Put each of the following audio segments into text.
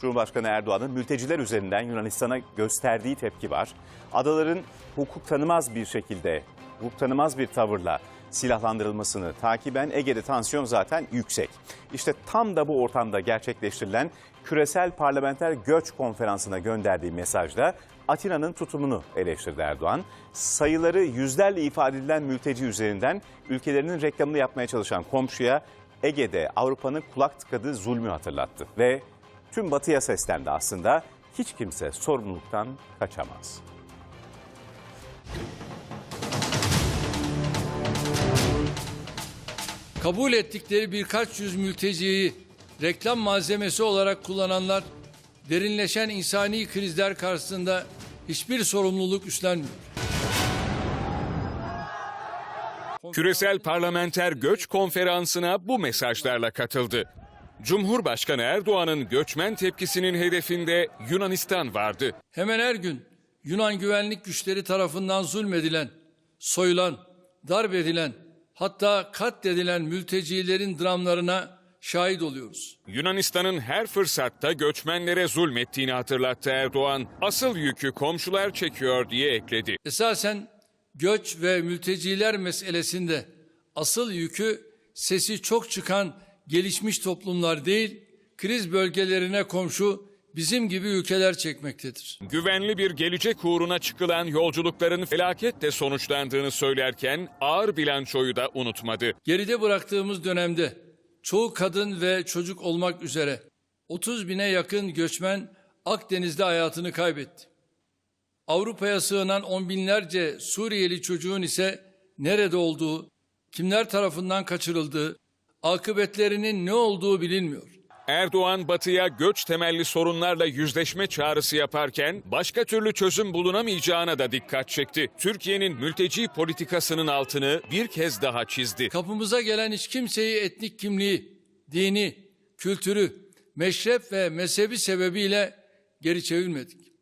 Cumhurbaşkanı Erdoğan'ın mülteciler üzerinden Yunanistan'a gösterdiği tepki var. Adaların hukuk tanımaz bir şekilde, hukuk tanımaz bir tavırla silahlandırılmasını takiben Ege'de tansiyon zaten yüksek. İşte tam da bu ortamda gerçekleştirilen küresel parlamenter göç konferansına gönderdiği mesajda Atina'nın tutumunu eleştirdi Erdoğan. Sayıları yüzlerle ifade edilen mülteci üzerinden ülkelerinin reklamını yapmaya çalışan komşuya Ege'de Avrupa'nın kulak tıkadığı zulmü hatırlattı. Ve tüm batıya seslendi aslında hiç kimse sorumluluktan kaçamaz. kabul ettikleri birkaç yüz mülteciyi reklam malzemesi olarak kullananlar derinleşen insani krizler karşısında hiçbir sorumluluk üstlenmiyor. Küresel Parlamenter Göç Konferansı'na bu mesajlarla katıldı. Cumhurbaşkanı Erdoğan'ın göçmen tepkisinin hedefinde Yunanistan vardı. Hemen her gün Yunan güvenlik güçleri tarafından zulmedilen, soyulan, darp edilen, hatta katledilen mültecilerin dramlarına şahit oluyoruz. Yunanistan'ın her fırsatta göçmenlere zulmettiğini hatırlattı Erdoğan. Asıl yükü komşular çekiyor diye ekledi. Esasen göç ve mülteciler meselesinde asıl yükü sesi çok çıkan gelişmiş toplumlar değil, kriz bölgelerine komşu bizim gibi ülkeler çekmektedir. Güvenli bir gelecek uğruna çıkılan yolculukların felaketle sonuçlandığını söylerken ağır bilançoyu da unutmadı. Geride bıraktığımız dönemde çoğu kadın ve çocuk olmak üzere 30 bine yakın göçmen Akdeniz'de hayatını kaybetti. Avrupa'ya sığınan on binlerce Suriyeli çocuğun ise nerede olduğu, kimler tarafından kaçırıldığı, akıbetlerinin ne olduğu bilinmiyor. Erdoğan batıya göç temelli sorunlarla yüzleşme çağrısı yaparken başka türlü çözüm bulunamayacağına da dikkat çekti. Türkiye'nin mülteci politikasının altını bir kez daha çizdi. Kapımıza gelen hiç kimseyi etnik kimliği, dini, kültürü, meşrep ve mezhebi sebebiyle geri çevirmedik.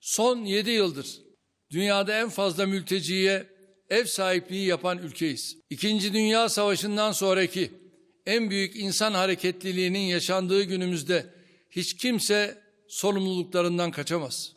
Son 7 yıldır dünyada en fazla mülteciye ev sahipliği yapan ülkeyiz. İkinci Dünya Savaşı'ndan sonraki en büyük insan hareketliliğinin yaşandığı günümüzde hiç kimse sorumluluklarından kaçamaz.